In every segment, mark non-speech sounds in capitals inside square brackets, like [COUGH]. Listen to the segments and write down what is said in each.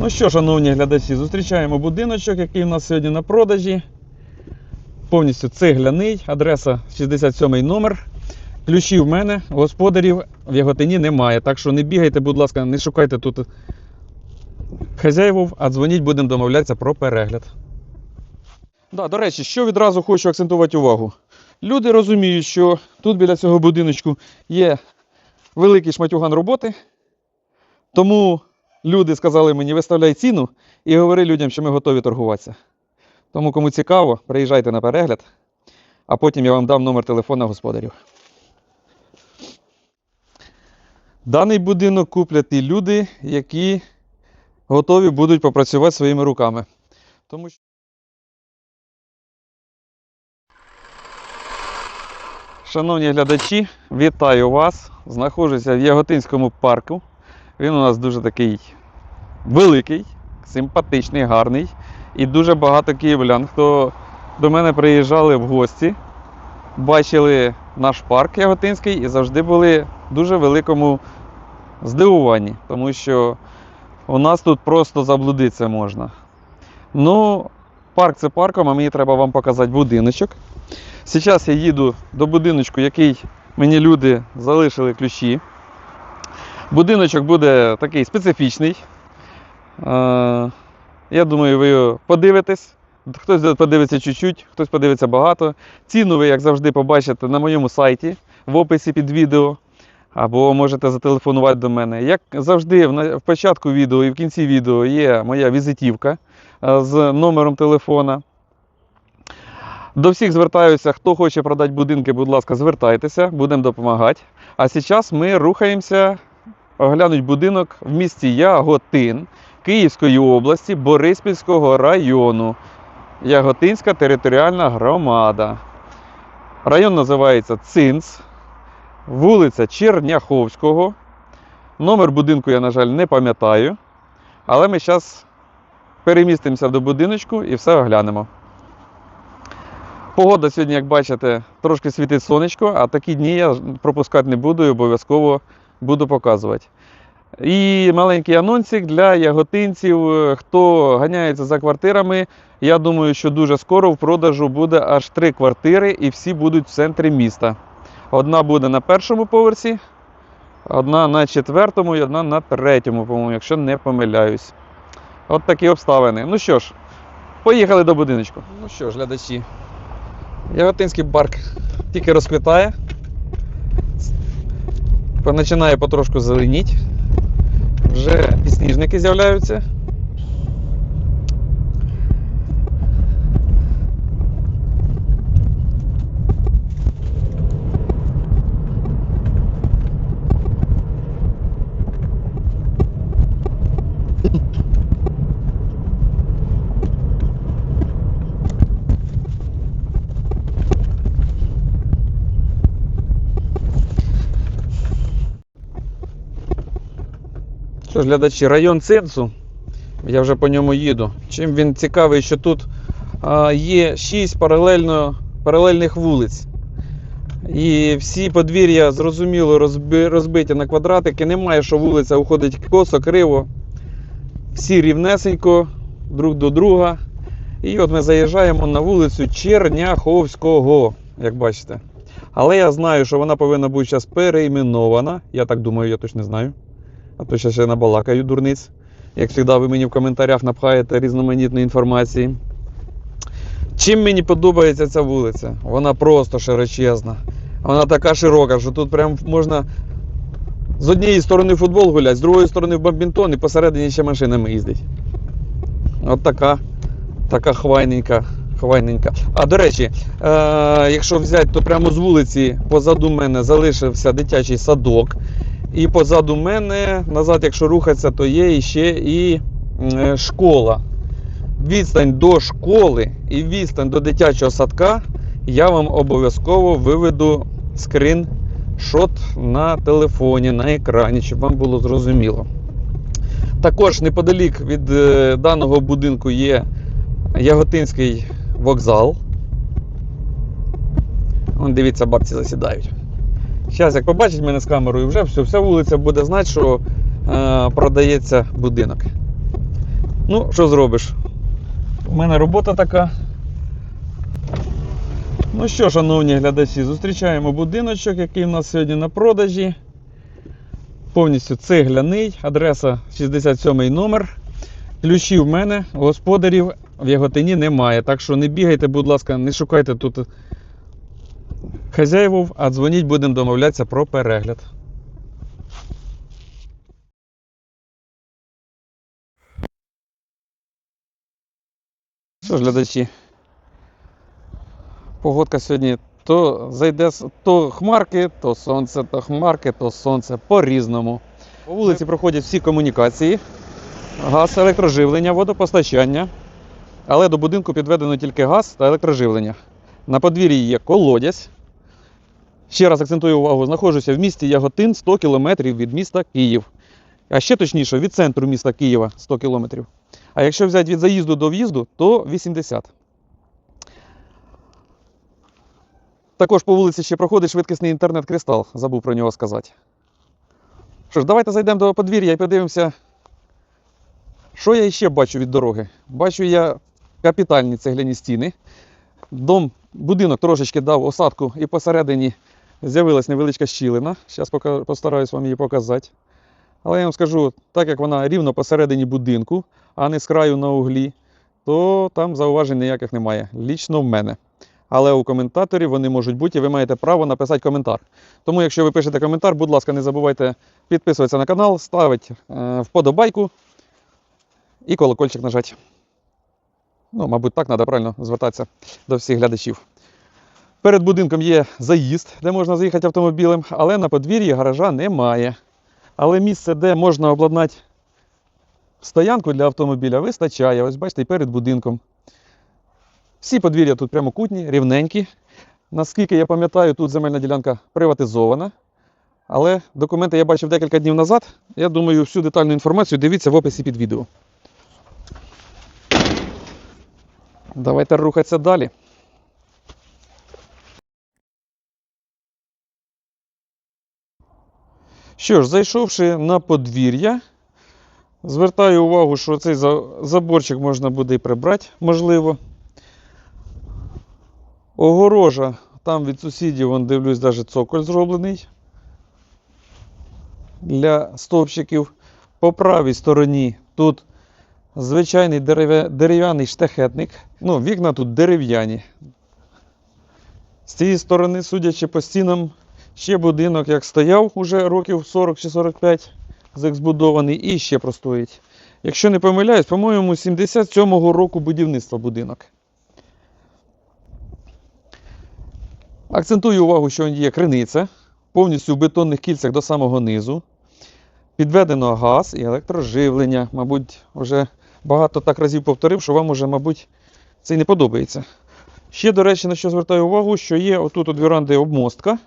Ну що, шановні глядачі, зустрічаємо будиночок, який у нас сьогодні на продажі. Повністю цегляний, адреса 67 номер. Ключів в мене, господарів в Яготині немає. Так що не бігайте, будь ласка, не шукайте тут хазяївів, а дзвоніть, будемо домовлятися про перегляд. Да, до речі, що відразу хочу акцентувати увагу. Люди розуміють, що тут біля цього будиночку є великий шматюган роботи. Тому люди сказали мені, виставляй ціну і говори людям, що ми готові торгуватися. Тому, кому цікаво, приїжджайте на перегляд, а потім я вам дам номер телефона господарів. Даний будинок куплять ті люди, які готові будуть попрацювати своїми руками. Тому що... Шановні глядачі, вітаю вас! Знаходжуся в Яготинському парку. Він у нас дуже такий великий, симпатичний, гарний. І дуже багато київлян, хто до мене приїжджали в гості, бачили наш парк Яготинський і завжди були в дуже великому здивуванні, тому що у нас тут просто заблудитися можна. Ну, парк це парком, а мені треба вам показати будиночок. Зараз я їду до будиночку, який мені люди залишили ключі. Будиночок буде такий специфічний. Я думаю, ви подивитесь. Хтось подивиться чуть-чуть, хтось подивиться багато. Ціну ви, як завжди, побачите на моєму сайті в описі під відео. Або можете зателефонувати до мене. Як завжди, в початку відео і в кінці відео є моя візитівка з номером телефона. До всіх звертаюся, хто хоче продати будинки, будь ласка, звертайтеся, будемо допомагати. А зараз ми рухаємося оглянуть будинок в місті Яготин Київської області Бориспільського району. Яготинська територіальна громада. Район називається Цинц, вулиця Черняховського. Номер будинку я, на жаль, не пам'ятаю. Але ми зараз перемістимося до будиночку і все оглянемо. Погода сьогодні, як бачите, трошки світить сонечко, а такі дні я пропускати не буду і обов'язково буду показувати. І маленький анонсик для яготинців, е, хто ганяється за квартирами. Я думаю, що дуже скоро в продажу буде аж три квартири, і всі будуть в центрі міста. Одна буде на першому поверсі, одна на четвертому і одна на третьому, по-моєму, якщо не помиляюсь. От такі обставини. Ну що ж, поїхали до будиночку. Ну що ж, глядачі. Яготинський парк тільки розквітає. Починає потрошку зеленіть. Вже і сніжники з'являються. Що ж, глядачі, район Цинцу, я вже по ньому їду. Чим він цікавий, що тут є 6 паралельно, паралельних вулиць. І всі подвір'я зрозуміло розби, розбиті на квадратики. Немає, що вулиця уходить косо, криво. Всі рівнесенько друг до друга. І от ми заїжджаємо на вулицю Черняховського, як бачите. Але я знаю, що вона повинна бути зараз переіменована. Я так думаю, я точно знаю. А то ще ще набалакаю дурниць. Як завжди, ви мені в коментарях напхаєте різноманітної інформації. Чим мені подобається ця вулиця? Вона просто широчезна. Вона така широка, що тут прям можна з однієї сторони футбол гуляти, з другої сторони в бадмінтон і посередині ще машинами їздить. От така, така хвайненька. Хвайненька. А до речі, е, якщо взяти, то прямо з вулиці позаду мене залишився дитячий садок. І позаду мене, назад, якщо рухатися, то є ще і е, школа. Відстань до школи і відстань до дитячого садка я вам обов'язково виведу скріншот на телефоні, на екрані, щоб вам було зрозуміло. Також неподалік від е, даного будинку є Яготинський вокзал. Вон, дивіться, бабці засідають. Зараз, як побачить мене з камерою, вже все, вся вулиця буде знати, що е, продається будинок. Ну, що зробиш? У мене робота така. Ну що, шановні глядачі, зустрічаємо будиночок, який у нас сьогодні на продажі. Повністю цегляний, адреса 67 номер. Ключів в мене, господарів в Яготині немає. Так що не бігайте, будь ласка, не шукайте тут хазяївів, а дзвоніть, будемо домовлятися про перегляд. Що ж, глядачі, погодка сьогодні то зайде то хмарки, то сонце, то хмарки, то сонце по-різному. По вулиці проходять всі комунікації, газ, електроживлення, водопостачання. Але до будинку підведено тільки газ та електроживлення. На подвір'ї є колодязь. Ще раз акцентую увагу, знаходжуся в місті Яготин 100 км від міста Київ. А ще точніше, від центру міста Києва 100 км. А якщо взяти від заїзду до в'їзду, то 80. Також по вулиці ще проходить швидкісний інтернет-кристал, забув про нього сказати. Що ж, давайте зайдемо до подвір'я і подивимося, що я ще бачу від дороги. Бачу я капітальні цегляні стіни. Дом, будинок трошечки дав осадку і посередині з'явилась невеличка щілина. Зараз постараюсь вам її показати. Але я вам скажу, так як вона рівно посередині будинку, а не з краю на углі, то там зауважень ніяких немає. Лічно в мене. Але у коментаторів вони можуть бути, і ви маєте право написати коментар. Тому, якщо ви пишете коментар, будь ласка, не забувайте підписуватися на канал, ставити е, вподобайку і колокольчик нажати. Ну, мабуть, так треба правильно звертатися до всіх глядачів. Перед будинком є заїзд, де можна заїхати автомобілем, але на подвір'ї гаража немає. Але місце, де можна обладнати стоянку для автомобіля, вистачає. Ось бачите, і перед будинком. Всі подвір'я тут прямокутні, рівненькі. Наскільки я пам'ятаю, тут земельна ділянка приватизована. Але документи я бачив декілька днів назад. Я думаю, всю детальну інформацію дивіться в описі під відео. Давайте рухатися далі. Що ж, зайшовши на подвір'я, звертаю увагу, що цей заборчик можна буде і прибрати, можливо. Огорожа, там від сусідів, вон, дивлюсь, навіть цоколь зроблений для стовпчиків. По правій стороні тут звичайний дерев'я- дерев'яний штахетник. Ну, вікна тут дерев'яні. З цієї сторони, судячи по стінам, ще будинок як стояв уже років 40 чи 45, збудований і ще простоїть. Якщо не помиляюсь, по-моєму, 77-го року будівництва будинок. Акцентую увагу, що є криниця, повністю в бетонних кільцях до самого низу. Підведено газ і електроживлення. Мабуть, вже багато так разів повторив, що вам уже, мабуть, це й не подобається. Ще, до речі, на що звертаю увагу, що є отут у віранди обмостка.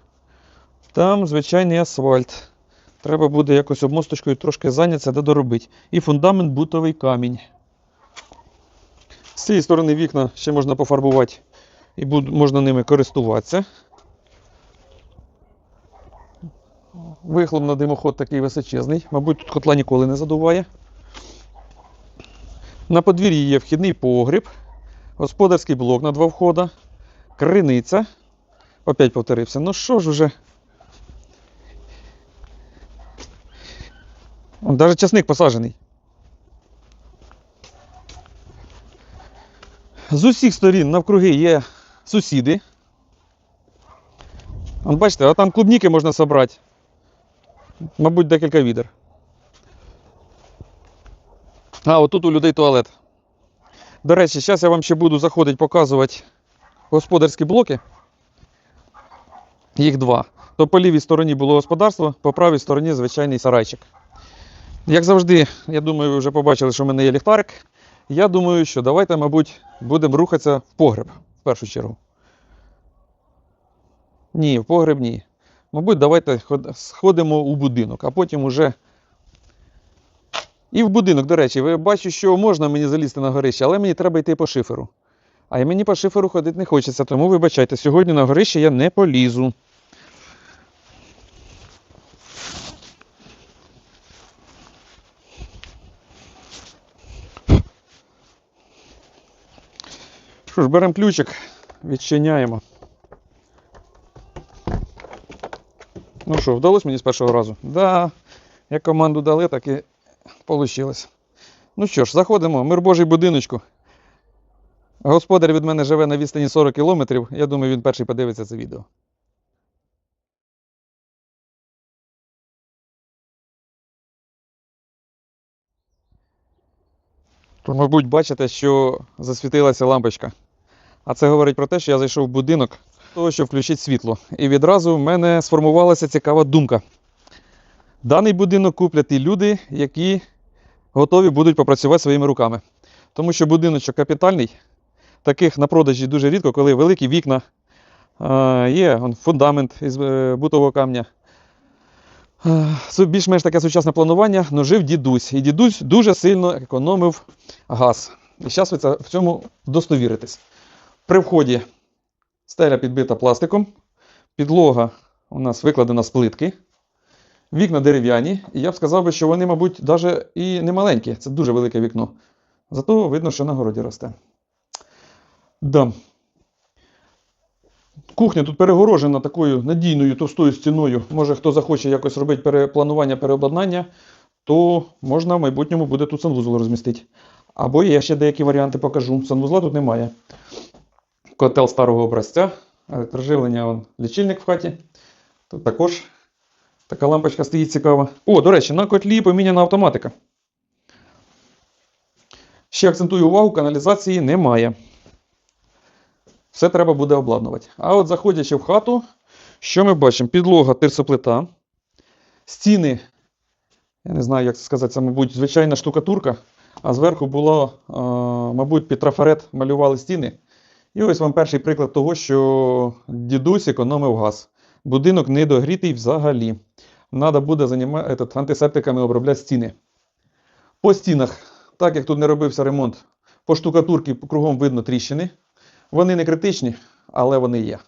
Там звичайний асфальт. Треба буде якось обмосточкою трошки зайнятися да доробити. І фундамент бутовий камінь. З цієї сторони вікна ще можна пофарбувати і можна ними користуватися. Вихлоп на димоход такий височезний. Мабуть, тут котла ніколи не задуває. На подвір'ї є вхідний погріб, господарський блок на два входа, криниця. Опять повторився. Ну що ж уже. Даже часник посаджений. З усіх сторін навкруги є сусіди. Бачите, а там клубніки можна собрати. Мабуть, декілька відер. А, отут у людей туалет. До речі, зараз я вам ще буду заходити показувати господарські блоки. Їх два. То по лівій стороні було господарство, по правій стороні звичайний сарайчик. Як завжди, я думаю, ви вже побачили, що в мене є ліхтарик. Я думаю, що давайте, мабуть, будемо рухатися в погреб в першу чергу. Ні, в погреб ні. Мабуть, давайте сходимо у будинок, а потім уже. І в будинок, до речі, ви бачу, що можна мені залізти на горище, але мені треба йти по шиферу. А й мені по шиферу ходити не хочеться, тому вибачайте, сьогодні на горище я не полізу. Що ж, беремо ключик, відчиняємо. Ну що, вдалося мені з першого разу? Да, як команду дали, так і вийшло. Ну що ж, заходимо. Мир Божий будиночку. Господар від мене живе на відстані 40 кілометрів. Я думаю, він перший подивиться це відео. То, мабуть, бачите, що засвітилася лампочка. А це говорить про те, що я зайшов в будинок, того, що включить світло. І відразу в мене сформувалася цікава думка. Даний будинок куплять ті люди, які готові будуть попрацювати своїми руками. Тому що будиночок капітальний, таких на продажі дуже рідко, коли великі вікна, є фундамент із е, бутового камня. Більш-менш таке сучасне планування, але жив дідусь. І дідусь дуже сильно економив газ. І зараз ви в цьому достовіритесь. При вході стеля підбита пластиком, підлога у нас викладена з плитки, вікна дерев'яні. І я б сказав, би, що вони, мабуть, навіть і не маленькі. Це дуже велике вікно. Зато видно, що на городі росте. Да. Кухня тут перегорожена такою надійною товстою стіною. Може, хто захоче якось робити перепланування, переобладнання, то можна в майбутньому буде тут санвузол розмістити. Або я ще деякі варіанти покажу. Санвузла тут немає. Котел старого образця, електроживлення, лічильник в хаті. Тут також така лампочка стоїть цікава. О, до речі, на котлі поміняна автоматика. Ще акцентую увагу, каналізації немає. Все треба буде обладнувати. А от заходячи в хату, що ми бачимо? Підлога тирсоплита, стіни, я не знаю, як це сказати, це, мабуть, звичайна штукатурка, а зверху було, мабуть, під трафарет малювали стіни. І ось вам перший приклад того, що дідусь економив газ. Будинок не догрітий взагалі. Надо буде заніма... этот, антисептиками обробляти стіни. По стінах, так як тут не робився ремонт, по штукатурці кругом видно тріщини. Вони не критичні, але вони є.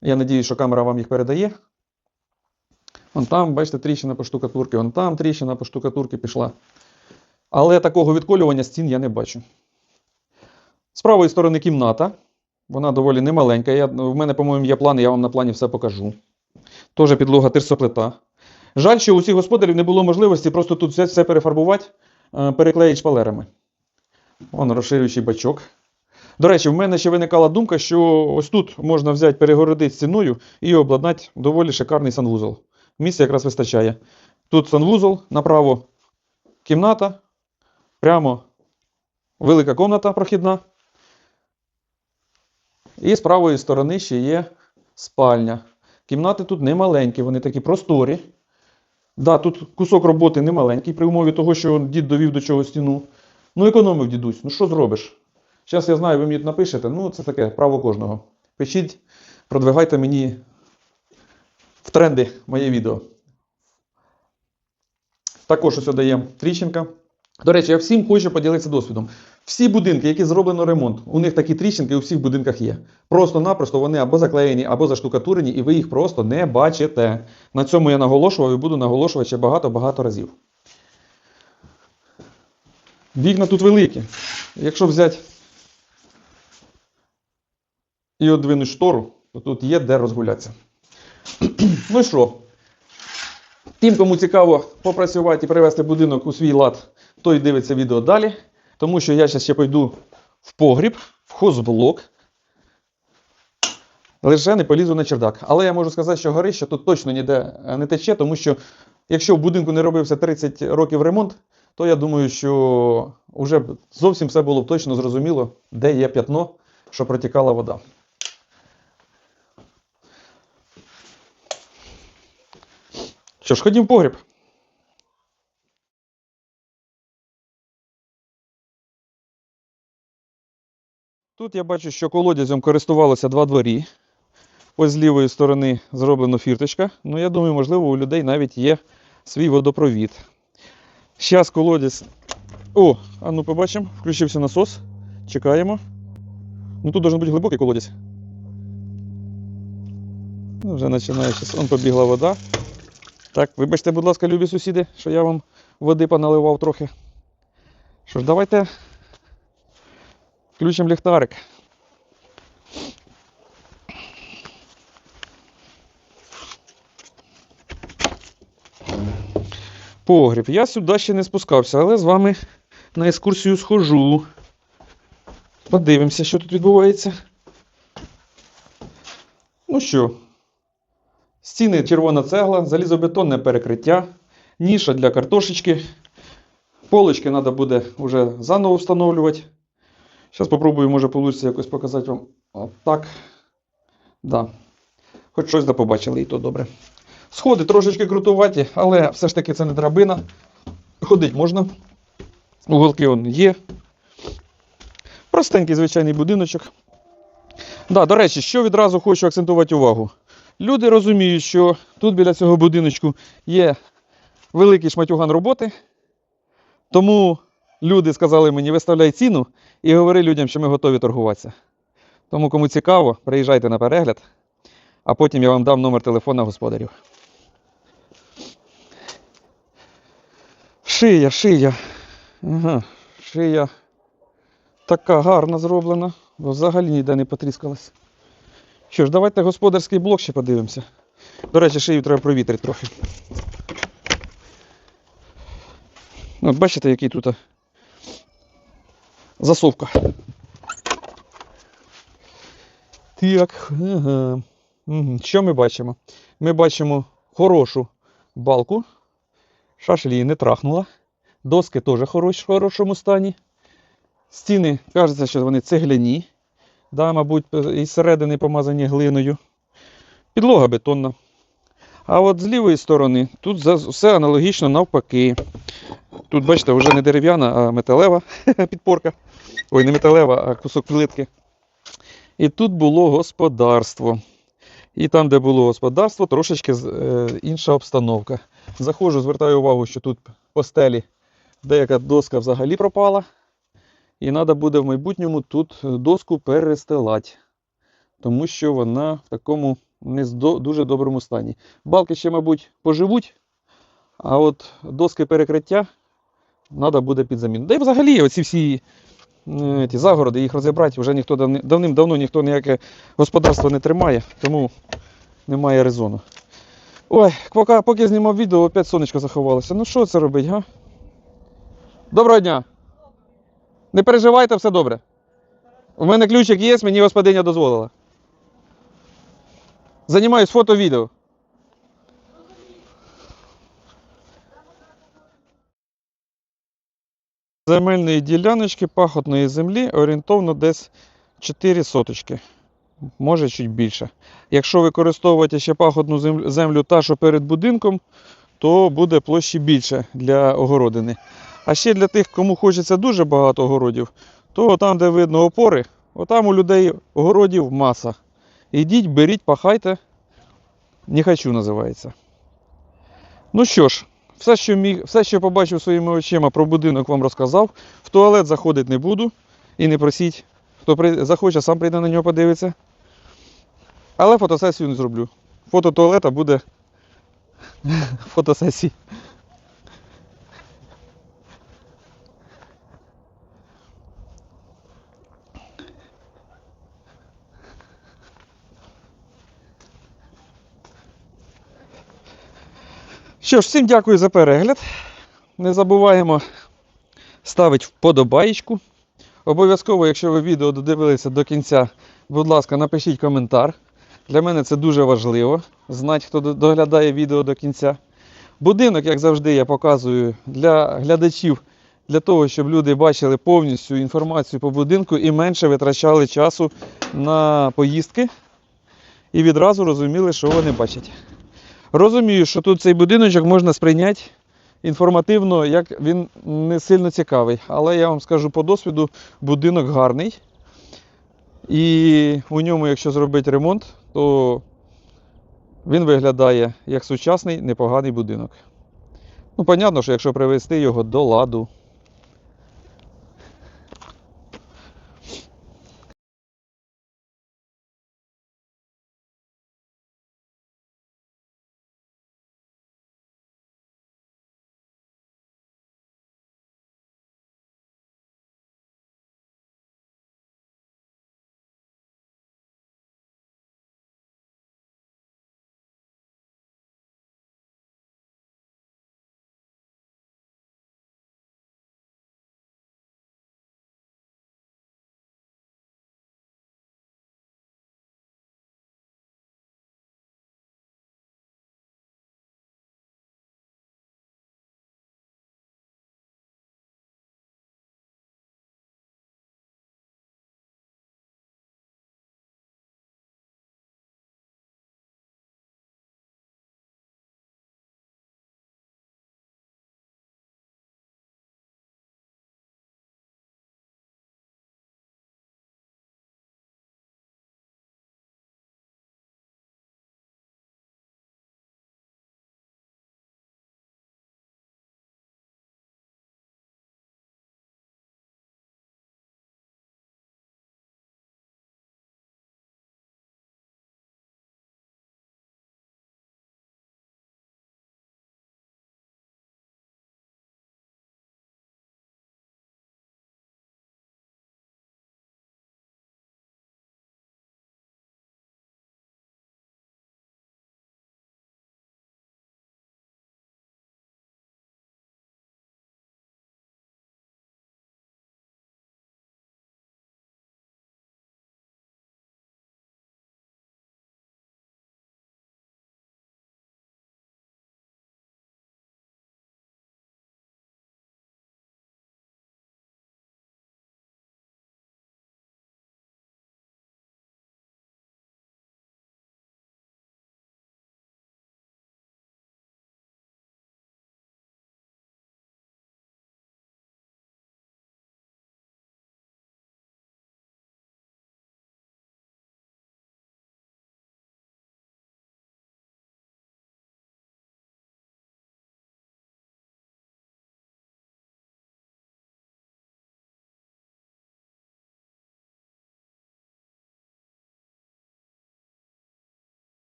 Я надію, що камера вам їх передає. Вон там, бачите, тріщина по штукатурці, вон там тріщина по штукатурці пішла. Але такого відколювання стін я не бачу. З правої сторони кімната. Вона доволі немаленька. Я, в мене, по-моєму, є план, я вам на плані все покажу. Теж підлога тирсоплита. Жаль, що у всіх господарів не було можливості просто тут все, все перефарбувати, е, переклеїти шпалерами. Вон розширюючий бачок. До речі, в мене ще виникала думка, що ось тут можна взяти, перегородити стіною і обладнати доволі шикарний санвузол. Місця якраз вистачає. Тут санвузол, направо кімната, прямо велика комната прохідна. І з правої сторони ще є спальня. Кімнати тут не маленькі, вони такі просторі. Да, тут кусок роботи не маленький, при умові того, що дід довів до чого стіну. Ну, економив дідусь, ну що зробиш? Зараз я знаю, ви мені напишете, ну це таке право кожного. Пишіть, продвигайте мені в тренди моє відео. Також ось даємо тріщинка. До речі, я всім хочу поділитися досвідом. Всі будинки, які зроблено ремонт, у них такі тріщинки у всіх будинках є. Просто-напросто вони або заклеєні, або заштукатурені, і ви їх просто не бачите. На цьому я наголошував і буду наголошувати ще багато-багато разів. Вікна тут великі. Якщо взяти і одвинуть штору, то тут є де розгулятися. ну і що? Тим, кому цікаво попрацювати і привести будинок у свій лад, той дивиться відео далі. Тому що я зараз ще пойду в погріб, в хозблок. Лише не полізу на чердак. Але я можу сказати, що горище тут точно ніде не тече, тому що якщо в будинку не робився 30 років ремонт, то я думаю, що вже зовсім все було б точно зрозуміло, де є п'ятно, що протікала вода. Що ж, ходім в погріб. Тут я бачу, що колодязем користувалося два дворі. Ось з лівої сторони зроблено фірточка. Ну, я думаю, можливо, у людей навіть є свій водопровід. Зараз колодязь. О, а ну побачимо. Включився насос. Чекаємо. Ну тут должен бути глибокий колодязь. Ну, вже починає щас. Он побігла вода. Так, вибачте, будь ласка, любі сусіди, що я вам води поналивав трохи. Що ж, давайте Включимо ліхтарик. Погріб. Я сюди ще не спускався, але з вами на екскурсію схожу. Подивимося, що тут відбувається. Ну що, стіни червона цегла, залізобетонне перекриття, ніша для картошечки. Полочки треба буде вже заново встановлювати. Зараз спробую, може вийде якось показати вам. Отак. Да. Хоч щось да побачили, і то добре. Сходи трошечки крутуваті, але все ж таки це не драбина. Ходить можна. Уголки он є. Простенький звичайний будиночок. Да, до речі, що відразу хочу акцентувати увагу. Люди розуміють, що тут біля цього будиночку є великий шматюган роботи. Тому люди сказали мені, виставляй ціну і говори людям, що ми готові торгуватися. Тому, кому цікаво, приїжджайте на перегляд, а потім я вам дам номер телефона господарів. Шия, шия. Ага, шия така гарна зроблена, бо взагалі ніде не потріскалась. Що ж, давайте господарський блок ще подивимося. До речі, шию треба провітрити трохи. От бачите, який тут засовка. Так. Що ми бачимо? Ми бачимо хорошу балку. Шашель її не трахнула. Доски теж в хорошому стані. Стіни, кажеться, що вони цегляні. Да, мабуть, із середини помазані глиною. Підлога бетонна. А от з лівої сторони тут все аналогічно навпаки. Тут, бачите, вже не дерев'яна, а металева [LAUGHS] підпорка. Ой, не металева, а кусок плитки. І тут було господарство. І там, де було господарство, трошечки е, інша обстановка. Заходжу, звертаю увагу, що тут по стелі деяка доска взагалі пропала. І треба буде в майбутньому тут доску перестилати. Тому що вона в такому не до- дуже доброму стані. Балки ще, мабуть, поживуть, а от доски перекриття треба буде під заміну. Да і взагалі оці всі е, ті загороди, їх розібрати вже ніхто давним-давно ніхто ніяке господарство не тримає, тому немає резону. Ой, поки, поки знімав відео, опять сонечко заховалося. Ну що це робить, га? Доброго дня! Не переживайте, все добре. У мене ключик є, мені господиня дозволила. Займаюсь фото-відео. Земельної діляночки пахотної землі орієнтовно десь 4 соточки. Може чуть більше. Якщо використовувати ще пахотну землю, та, що перед будинком, то буде площі більше для огородини. А ще для тих, кому хочеться дуже багато огородів, то там, де видно опори, отам у людей огородів маса. Ідіть, беріть, пахайте. Не хочу називається. Ну що ж, все, що міг, все, що побачив своїми очима про будинок, вам розказав. В туалет заходити не буду і не просіть. Хто при... захоче, сам прийде на нього подивиться. Але фотосесію не зроблю. Фото туалета буде [LAUGHS] фотосесії. Що ж, всім дякую за перегляд. Не забуваємо ставити вподобаєчку. Обов'язково, якщо ви відео додивилися до кінця, будь ласка, напишіть коментар. Для мене це дуже важливо знати, хто доглядає відео до кінця. Будинок, як завжди, я показую для глядачів, для того, щоб люди бачили повністю інформацію по будинку і менше витрачали часу на поїздки і відразу розуміли, що вони бачать. Розумію, що тут цей будиночок можна сприйняти інформативно, як він не сильно цікавий. Але я вам скажу по досвіду, будинок гарний. І у ньому, якщо зробити ремонт, то він виглядає як сучасний непоганий будинок. Ну, понятно, що якщо привести його до ладу,